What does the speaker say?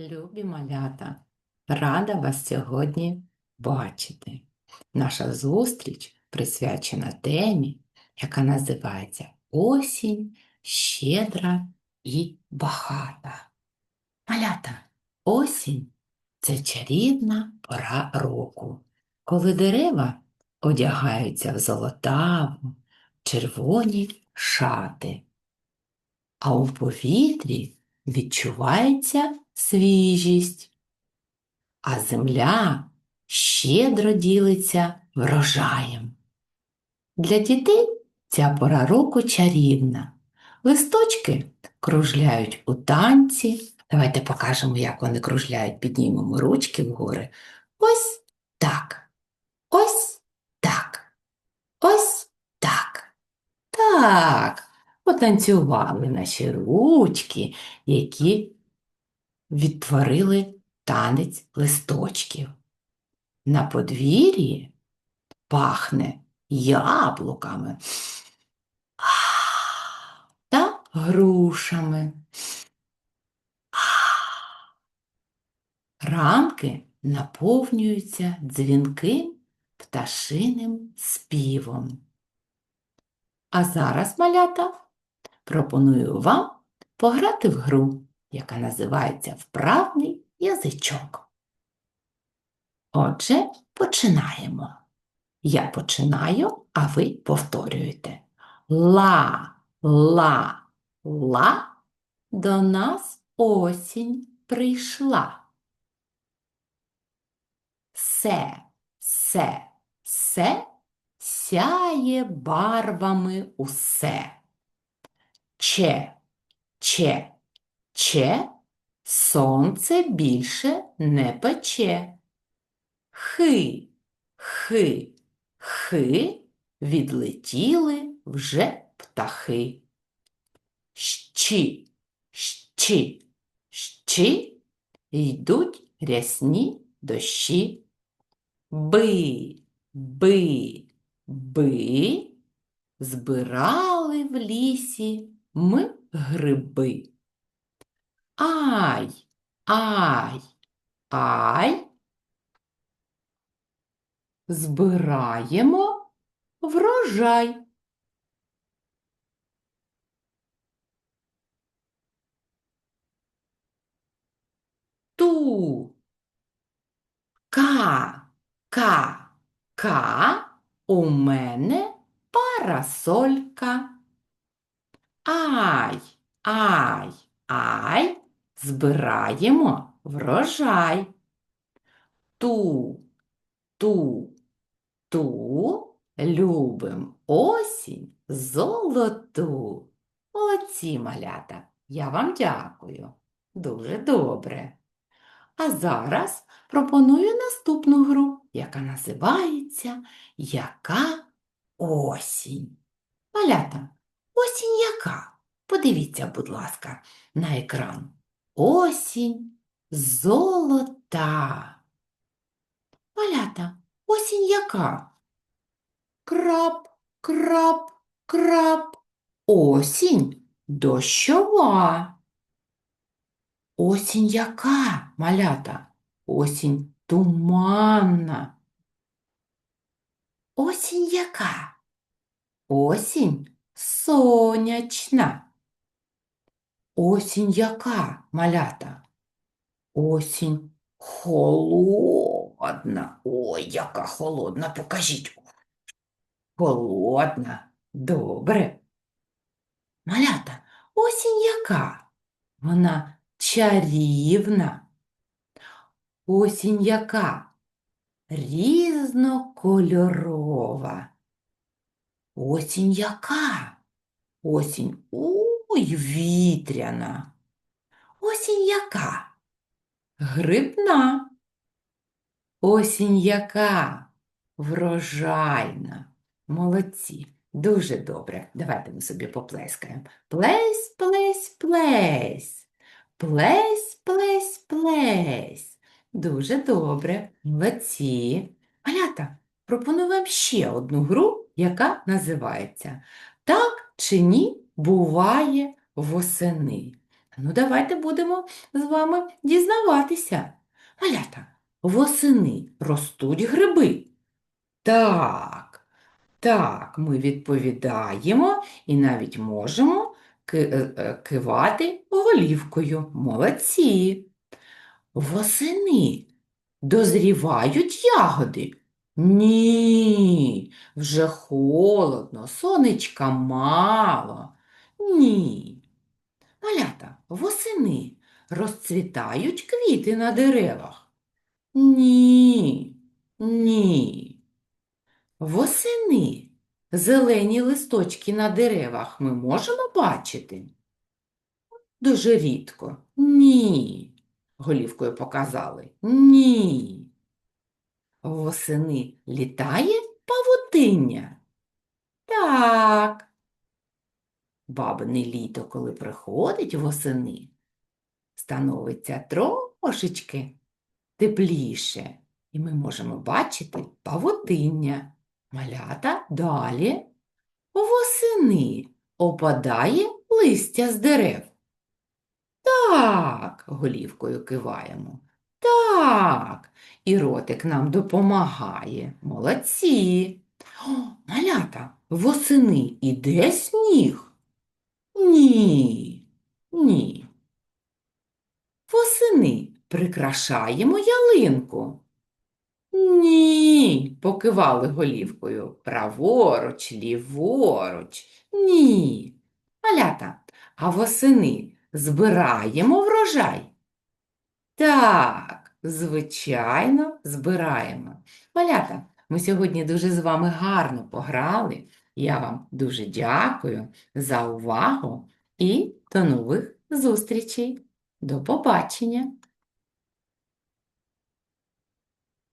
Любі малята, рада вас сьогодні бачити. Наша зустріч присвячена темі, яка називається Осінь щедра і багата. Малята, осінь це чарівна пора року, коли дерева одягаються в золотаву, червоні шати, а у повітрі відчувається свіжість, а земля щедро ділиться врожаєм. Для дітей ця пора року чарівна. Листочки кружляють у танці. Давайте покажемо, як вони кружляють. Піднімемо ручки вгори. Ось так. Ось так. Ось так. Так. Потанцювали наші ручки, які відтворили танець листочків. На подвір'ї пахне яблуками та грушами. Ранки наповнюються дзвінким пташиним співом. А зараз, малята, пропоную вам пограти в гру, яка називається Вправний язичок. Отже, починаємо. Я починаю, а ви повторюєте. Ла, ла, ла, до нас осінь прийшла. Се, се, се, сяє барвами усе. Че, че, че, сонце більше не пече. Хи, хи, хи, відлетіли вже птахи. Щі, щі, щі, йдуть рясні дощі. Би, би, би, збирали в лісі ми гриби. Ай, ай, ай. Збираємо врожай. Ту. Ка, ка, ка, у мене парасолька. Ай, ай, ай, збираємо врожай. Ту, ту, ту, любим осінь золоту. Молодці, малята, я вам дякую. Дуже добре. А зараз пропоную наступну гру, яка називається Яка осінь? Малята, осінь яка? Подивіться, будь ласка, на екран. Осінь золота. Малята, осінь яка? Крап, крап, крап. Осінь дощова. Осінь яка, малята? Осінь туманна. Осінь яка? Осінь сонячна. Осінь яка, малята? Осінь холодна. Ой, яка холодна, покажіть. Холодна. Добре. Малята, осінь яка? Вона чарівна. Осінь яка? Різнокольорова. Осінь яка? Осінь ой, вітряна. Осінь яка? Грибна. Осінь яка? Врожайна. Молодці. Дуже добре. Давайте ми собі поплескаємо. Плесь, плесь, плесь. Плесь, плесь, плесь. Дуже добре. Молодці. Малята, пропоную вам ще одну гру, яка називається Так чи ні буває восени. Ну, давайте будемо з вами дізнаватися. Малята, восени ростуть гриби. Так, так, ми відповідаємо і навіть можемо е, е, кивати голівкою. Молодці. Восени дозрівають ягоди. Ні, вже холодно, сонечка мало. Ні. Малята, восени розцвітають квіти на деревах. Ні, ні. Восени зелені листочки на деревах ми можемо бачити? Дуже рідко. Ні. Голівкою показали. Ні. Восени літає павутиння. Так. Бабине літо, коли приходить восени, становиться трошечки тепліше, і ми можемо бачити павутиння. Малята далі. Восени опадає листя з дерев. Так, голівкою киваємо. Так, і ротик нам допомагає. Молодці. О, малята, восени іде сніг? Ні, ні. Восени прикрашаємо ялинку. Ні, покивали голівкою. Праворуч, ліворуч. Ні. Малята, а восени збираємо врожай? Так, звичайно, збираємо. Малята, ми сьогодні дуже з вами гарно пограли. Я вам дуже дякую за увагу і до нових зустрічей. До побачення!